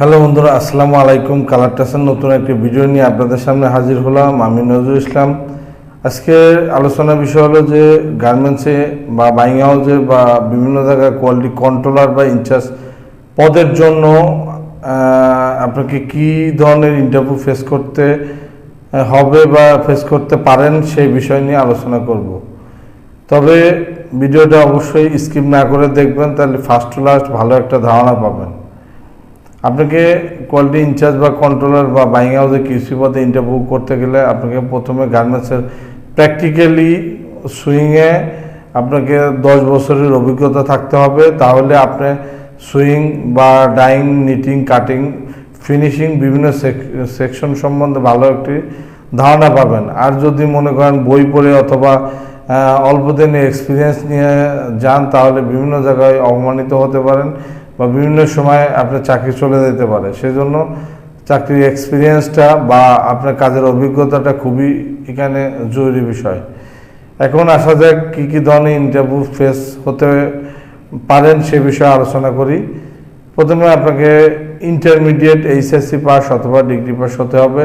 Hello বন্ধুরা, আসসালামু আলাইকুম। কালার টাসের নতুন একটি ভিডিও নিয়ে আপনাদের সামনে হাজির হলাম। আমি নজরুল ইসলাম। আজকে আলোচনার বিষয় হলো যে গার্মেন্টসে বা বাইং হাউসে বা বিভিন্ন জায়গায় কোয়ালিটি কন্ট্রোলার বা ইনচার্জ পদের জন্য আপনাকে কি ধরনের ইন্টারভিউ ফেস করতে হবে বা ফেস করতে পারেন সেই বিষয় নিয়ে আলোচনা করব। তবে ভিডিওটা অবশ্যই স্কিপ না করে দেখবেন, তাহলে ফার্স্ট টু লাস্ট ভালো একটা ধারণা পাবেন। আপনাকে কোয়ালিটি ইনচার্জ বা কন্ট্রোলার বা বাইং হাউসে কৃষি পদে ইন্টারভিউ করতে গেলে আপনাকে প্রথমে গার্মেন্টসের প্র্যাকটিক্যালি সুইংয়ে আপনাকে দশ বছরের অভিজ্ঞতা থাকতে হবে। তাহলে আপনি সুইং বা ডাইং নিটিং কাটিং ফিনিশিং বিভিন্ন সেকশন সম্বন্ধে ভালো একটি ধারণা পাবেন। আর যদি মনে করেন বই পড়ে অথবা অল্প দিনের এক্সপিরিয়েন্স নিয়ে যান, তাহলে বিভিন্ন জায়গায় অপমানিত হতে পারেন। বা বিভিন্ন সময় আপনার চাকরি চলে যেতে পারে। সেজন্য চাকরির এক্সপিরিয়েন্সটা বা আপনার কাজের অভিজ্ঞতাটা খুবই এখানে জরুরি বিষয়। এখন আসা যাক কী কী ধরনের ইন্টারভিউ ফেস হতে পারেন সে বিষয়ে আলোচনা করি। প্রথমে আপনাকে intermediate H S C pass অথবা ডিগ্রি পাস হতে হবে।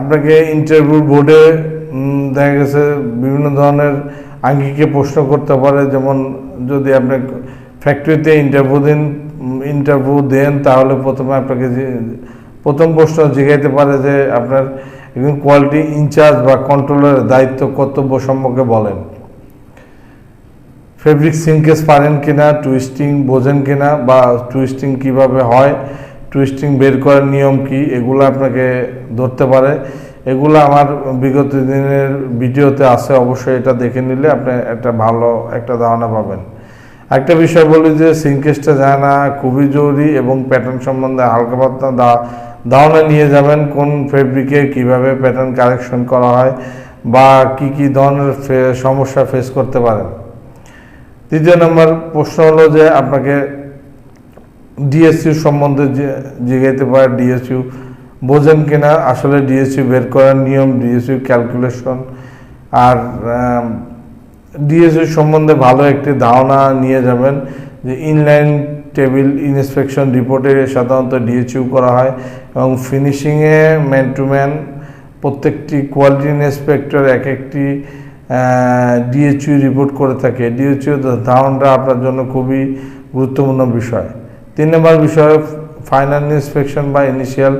আপনাকে ইন্টারভিউ বোর্ডে দেখা গেছে বিভিন্ন ধরনের আঙ্গিকে প্রশ্ন করতে পারে। যেমন যদি আপনি ফ্যাক্টরিতে ইন্টারভিউ দিন ইন্টারভিউ দেন, তাহলে প্রথমে আপনাকে প্রথম প্রশ্ন জিজ্ঞাইতে পারে যে আপনার একজন কোয়ালিটি ইনচার্জ বা কন্ট্রোলারের দায়িত্ব কর্তব্য সম্পর্কে বলেন। ফেব্রিক সিঙ্কেস পারেন কিনা টুইস্টিং বোঝেন কিনা, বা টুইস্টিং কীভাবে হয় টুইস্টিং বের করার নিয়ম কি, এগুলো আপনাকে ধরতে পারে। এগুলো আমার বিগত দিনের ভিডিওতে আছে, অবশ্যই এটা দেখে নিলে আপনি একটা ভালো একটা ধারণা পাবেন। একটা বিষয় বলি যে সিঙ্কেসটা জানা খুবই জরুরি এবং প্যাটার্ন সম্বন্ধে হালকা পাতলা দা- ধারণা নিয়ে যাবেন কোন ফেব্রিকে কীভাবে প্যাটার্ন কারেকশন করা হয় বা কি কি ধরনের সমস্যা ফেস করতে পারেন তৃতীয় নম্বর প্রশ্ন হলো যে আপনাকে ডিএসইউ সম্বন্ধে জিজ্ঞাইতে পারে ডিএসইউ বোঝেন কিনা? আসলে ডিএসইউ বের করার নিয়ম ডিএসইউ ক্যালকুলেশন আর ডিএসইউ সম্বন্ধে ভালো একটি ধারণা নিয়ে যাবেন যে ইনলাইন টেবিল ইন্সপেকশন রিপোর্টে সাধারণত ডিএচইউ করা হয় এবং ফিনিশিংয়ে ম্যান টু ম্যান প্রত্যেকটি কোয়ালিটি ইন্সপেক্টর এক একটি ডিএচইউ রিপোর্ট করে থাকে। ডিএচইউ ধারণটা আপনার জন্য খুবই গুরুত্বপূর্ণ বিষয়। তিন নম্বর বিষয় ফাইনাল ইন্সপেকশন বা ইনিশিয়াল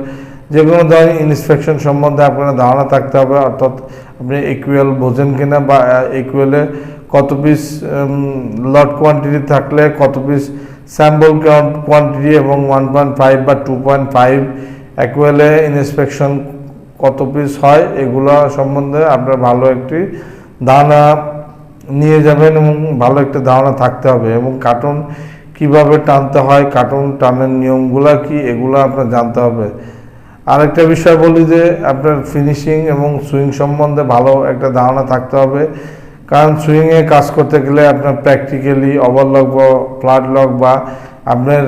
যে কোনো ধরনের ইন্সপেকশন সম্বন্ধে আপনার ধারণা থাকতে হবে, অর্থাৎ আপনি ইকুয়াল বোঝেন কিনা বা ইকুয়ালে কত পিস লট কোয়ান্টিটি থাকলে কত পিস স্যাম্পল কোয়ান্টিটি এবং ওয়ান পয়েন্ট ফাইভ বা two point five AQL inspection কত পিস হয়, এগুলো সম্বন্ধে আপনার ভালো একটি ধারণা নিয়ে যাবেন এবং ভালো একটা ধারণা থাকতে হবে এবং কার্টুন কীভাবে টানতে হয় কার্টুন টানের নিয়মগুলো কি, এগুলো আপনার জানতে হবে। আরেকটা বিষয় বলি যে আপনার ফিনিশিং এবং সুইং সম্বন্ধে ভালো একটা ধারণা থাকতে হবে। কারণ সুইংয়ে কাজ করতে গেলে আপনার প্র্যাকটিক্যালি ওভারলক বা ফ্লাড লক বা আপনার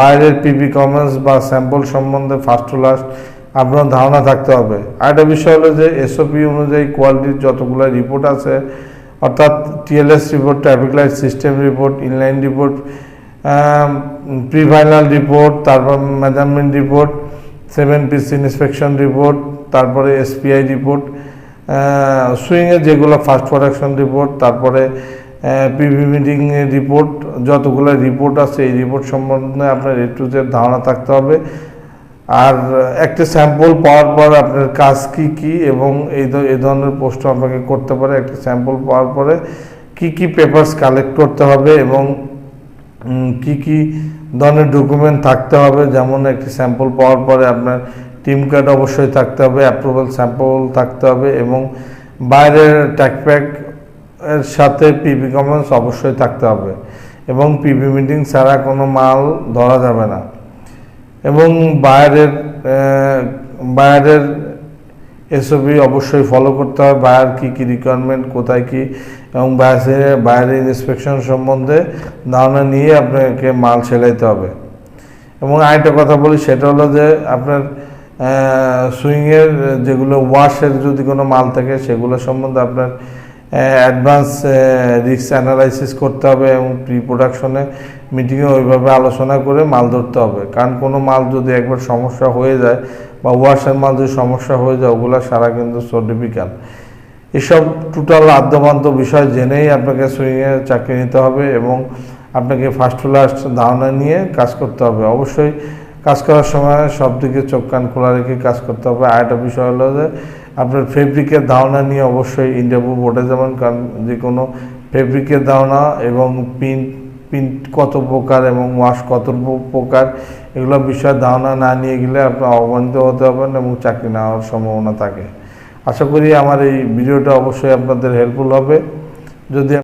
বাইরের পিপি কমেন্টস বা স্যাম্পল সম্বন্ধে ফার্স্ট টু লাস্ট আপনার ধারণা থাকতে হবে। আরেকটা বিষয় হলো যে এসওপি অনুযায়ী কোয়ালিটির যতগুলো রিপোর্ট আছে, অর্থাৎ TLS report traffic light system report inline report pre final report তারপর measurement report seven piece inspection report তারপরে এসপিআই রিপোর্ট সুইংয়ে যেগুলো ফার্স্ট প্রোডাকশন রিপোর্ট তারপরে পিভি মিটিং রিপোর্ট যতগুলো রিপোর্ট আছে, এই রিপোর্ট সম্বন্ধে আপনার এ টু জেড ধারণা থাকতে হবে। আর, একটা স্যাম্পল পাওয়ার পর আপনার কাজ কি কি, এবং এই ধরনের প্রশ্ন আপনাকে করতে পারে। একটা স্যাম্পল পাওয়ার পরে কি কি পেপারস কালেক্ট করতে হবে এবং কি কি ধরনের ডকুমেন্ট থাকতে হবে, যেমন একটি স্যাম্পল পাওয়ার পরে আপনার টিম কার্ড অবশ্যই থাকতে হবে অ্যাপ্রুভাল স্যাম্পল থাকতে হবে এবং বাইরের ট্যাকপ্যাক এর সাথে পিপি কমেন্টস অবশ্যই থাকতে হবে এবং পিপি মিটিং ছাড়া কোনো মাল ধরা যাবে না। এবং বাইরের বাইরের এসবই অবশ্যই ফলো করতে হবে বায়ার কী কী রিকোয়ারমেন্ট কোথায় কী, এবং বাইরে বাইরের ইন্সপেকশন সম্বন্ধে ধারণা নিয়ে আপনাকে মাল সেলাইতে হবে। এবং আরেকটা কথা বলি, সেটা হলো যে আপনার সুইংয়ের যেগুলো ওয়াশের যদি কোনো মাল থাকে, সেগুলো সম্বন্ধে আপনার অ্যাডভান্স রিস্ক অ্যানালাইসিস করতে হবে এবং প্রি প্রোডাকশনে মিটিংয়ে ওইভাবে আলোচনা করে মাল ধরতে হবে। কারণ কোনো মাল যদি একবার সমস্যা হয়ে যায় বা ওয়াশের যদি সমস্যা হয়ে যায়, ওগুলো সারা কিন্তু সার্টিফিকেট এসব টোটাল আদ্যমান্ত বিষয় জেনেই আপনাকে সুইংয়ে চাকরি নিতে হবে এবং আপনাকে ফার্স্ট টু লাস্ট ধারণা নিয়ে কাজ করতে হবে। অবশ্যই কাজ করার সময় সব দিকে চোখ কান খোলা রেখে কাজ করতে হবে। আর একটা বিষয় হলো যে, আপনার ফেব্রিকের ধারণা নিয়ে অবশ্যই ইন্টারভিউ বোর্ডে যাবেন, কারণ যে কোনো ফেব্রিকের ধারণা এবং প্রিন্ট প্রিন্ট কত প্রকার এবং ওয়াশ কত প্রকার, এগুলো বিষয়ে ধারণা না নিয়ে গেলে আপনার অবমানিত হতে হবেন এবং চাকরি নেওয়ার সম্ভাবনা থাকে। আশা করি আমার এই ভিডিওটা অবশ্যই আপনাদের হেল্পফুল হবে। যদি